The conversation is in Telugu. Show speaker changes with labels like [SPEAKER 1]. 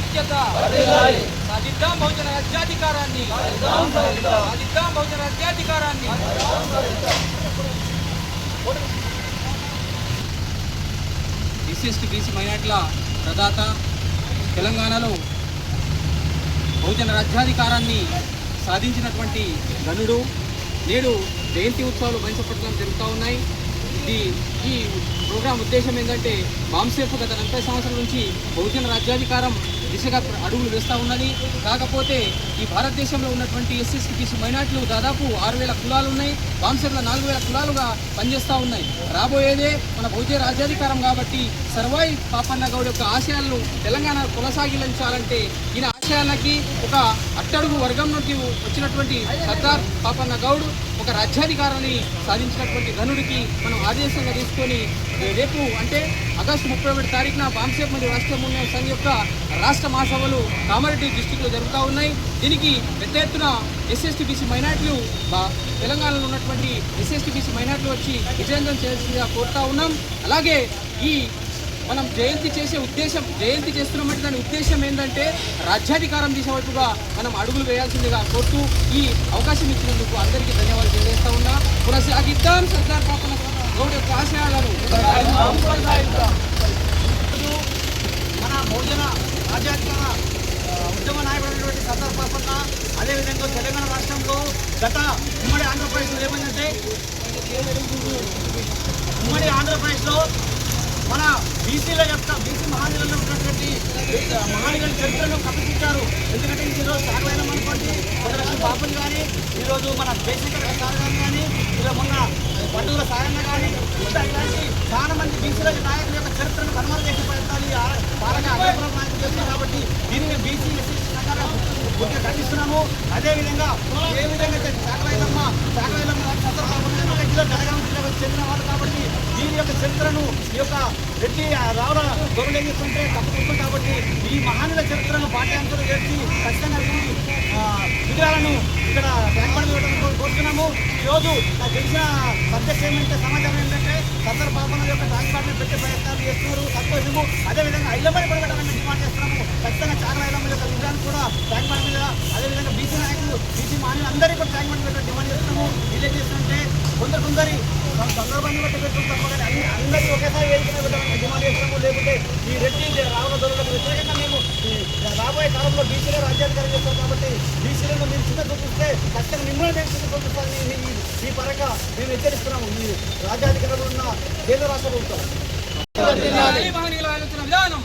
[SPEAKER 1] ఐక్యత సాధిద్దాం బహుజన రాజ్యాధికారాన్ని సాధిద్దాం బహుజన రాజ్యాధికారాన్ని. ఎస్సీ ఎస్టీ బీసీ మైనార్టీల ప్రదాత తెలంగాణలో బహుజన రాజ్యాధికారాన్ని సాధించినటువంటి గనుడు నేడు జయంతి ఉత్సవాలు మైసపట్టడం జరుగుతూ ఉన్నాయి. ఇది ఈ ప్రోగ్రాం ఉద్దేశం ఏంటంటే మాంసేపు గత నలభై సంవత్సరాల నుంచి బహుజన రాజ్యాధికారం దిశగా అడుగులు వేస్తూ ఉన్నది. కాకపోతే ఈ భారతదేశంలో ఉన్నటువంటి ఎస్ఎస్కి బీసీ మైనార్టీలు దాదాపు ఆరు వేల కులాలు ఉన్నాయి. బాంసర్లో నాలుగు వేల కులాలుగా పనిచేస్తూ ఉన్నాయి. రాబోయేదే మన బహుజన రాజ్యాధికారం కాబట్టి సర్వాయి పాపన్న గౌడ్ యొక్క ఆశయాలను తెలంగాణ కొనసాగించాలంటే ఈయన ఆశయాలకి ఒక అట్టడుగు వర్గం నుండి వచ్చినటువంటి సర్దార్ పాపన్న గౌడ్ ఒక రాజ్యాధికారాన్ని సాధించినటువంటి ఘనుడికి మనం ఆదేశంగా తీసుకొని రేపు అంటే ఆగస్టు ముప్పై ఒకటి తారీఖున బాంసేపు మరియు రాష్ట్ర మూల్య సంఘ్ యొక్క రాష్ట్ర మహాసభలు కామారెడ్డి డిస్టిక్లో జరుగుతూ ఉన్నాయి. దీనికి పెద్ద ఎత్తున ఎస్ఎస్టీ మైనార్టీలు తెలంగాణలో ఉన్నటువంటి ఎస్ఎస్టీ మైనార్టీలు వచ్చి విజయంతం చేయాల్సిందిగా కోరుతా ఉన్నాం. అలాగే ఈ మనం జయంతి చేసే ఉద్దేశం జయంతి చేస్తున్నామంటే దాని ఉద్దేశం ఏంటంటే రాజ్యాధికారం దిశ మనం అడుగులు వేయాల్సిందిగా కోరుతూ ఈ అవకాశం ఇచ్చినందుకు అందరికీ ధన్యవాదాలు తెలియజేస్తా ఉన్నా. కొనసాగిద్దాం సర్దార్ పాపన గౌడ్ ఆశయాలను
[SPEAKER 2] మన బహుజన రాజ్యాధికార ఉద్యమ నాయకుడైనటువంటి సర్దార్ పాపన్న అదేవిధంగా తెలంగాణ రాష్ట్రంలో గత ఉమ్మడి ఆంధ్రప్రదేశ్లో ఏమైందంటే ఉమ్మడి ఆంధ్రప్రదేశ్లో మన బీసీల యొక్క బీసీ మహానీయులలో ఉన్నటువంటి మహానీయుల చరిత్రను కప్పించారు ఎందుకంటే ఈరోజు సాగవేలం అనుకోండి. కొందరు బాబుని కానీ ఈరోజు మన జయశంకర్ సార్ గారు కానీ ఇలా మొన్న కానీ ఇలాంటి చాలా మంది బీసీల నాయకుల యొక్క చరిత్రను కనుమరు చేసే ప్రయత్నాలు ఈ అగ్రపురం నాయకులు చేస్తున్నారు కాబట్టి దీనిని బీసీ ఎస్సీ ప్రకారం పూర్తిగా ఖండిస్తున్నాము. అదేవిధంగా ఏ విధంగా అయితే శాఖలైలమ్మ సాగవేలమ్మ గారి సందర్భంలో జనగామ జిల్లాకు చెందిన వాళ్ళు కాబట్టి దీని యొక్క చరిత్రను ఈ యొక్క రెడ్డి రావుల దొరలు తప్పకుండా చేస్తుంటే తప్పుకుంటుంది కాబట్టి ఈ మహానుల చరిత్రను పాఠ్యాంశాలు చేసి ఖచ్చితంగా విగ్రహాలను ఇక్కడ ట్యాంక్ కోరుతున్నాము. ఈరోజు నాకు తెలిసిన సబ్జెక్ట్ ఏమంటే సమాచారం ఏంటంటే సదర్ పాపన యొక్క ట్యాంక్ బండ్ పెట్టే ప్రయత్నాలు చేస్తున్నారు. సంతోషము. అదేవిధంగా ఐలమ్మని కూడా పెట్టాలని డిమాండ్ చేస్తున్నాము. ఖచ్చితంగా చాలా ఐలమ్మ యొక్క విగ్రహాన్ని కూడా ట్యాంక్ బండ్ మీద అదేవిధంగా బీసీ నాయకులు బీసీ మాన్యులు అందరికీ కూడా ట్యాంక్ బండ్ పెట్టే డిమాండ్ చేస్తున్నాము. వీళ్ళు చేస్తుంటే కొందరు కొందరి సందర్భాన్ని బట్టి పెట్టుకుంటాము కానీ అన్ని అందరికీ ఒకేసారి వేదిక పెట్టాలని డిమాండ్ చేస్తున్నాము. లేకుంటే ఈ రెడ్డి రావణ దొరలకు వ్యతిరేకంగా మేము రాబోయే కాలంలో బీసీలో రాజ్యాధికారం చేస్తాం కాబట్టి బీసీలను మీరు చిన్న చూపిస్తే ఖచ్చితంగా మిమ్మల్ని నేను చిన్న చూపిస్తాను ఈ ఈ పరంగా మేము హెచ్చరిస్తున్నాము. ఈ రాజ్యాధికారంలో ఉన్న కేంద్ర రాష్ట్ర ప్రభుత్వం.
[SPEAKER 1] విధానం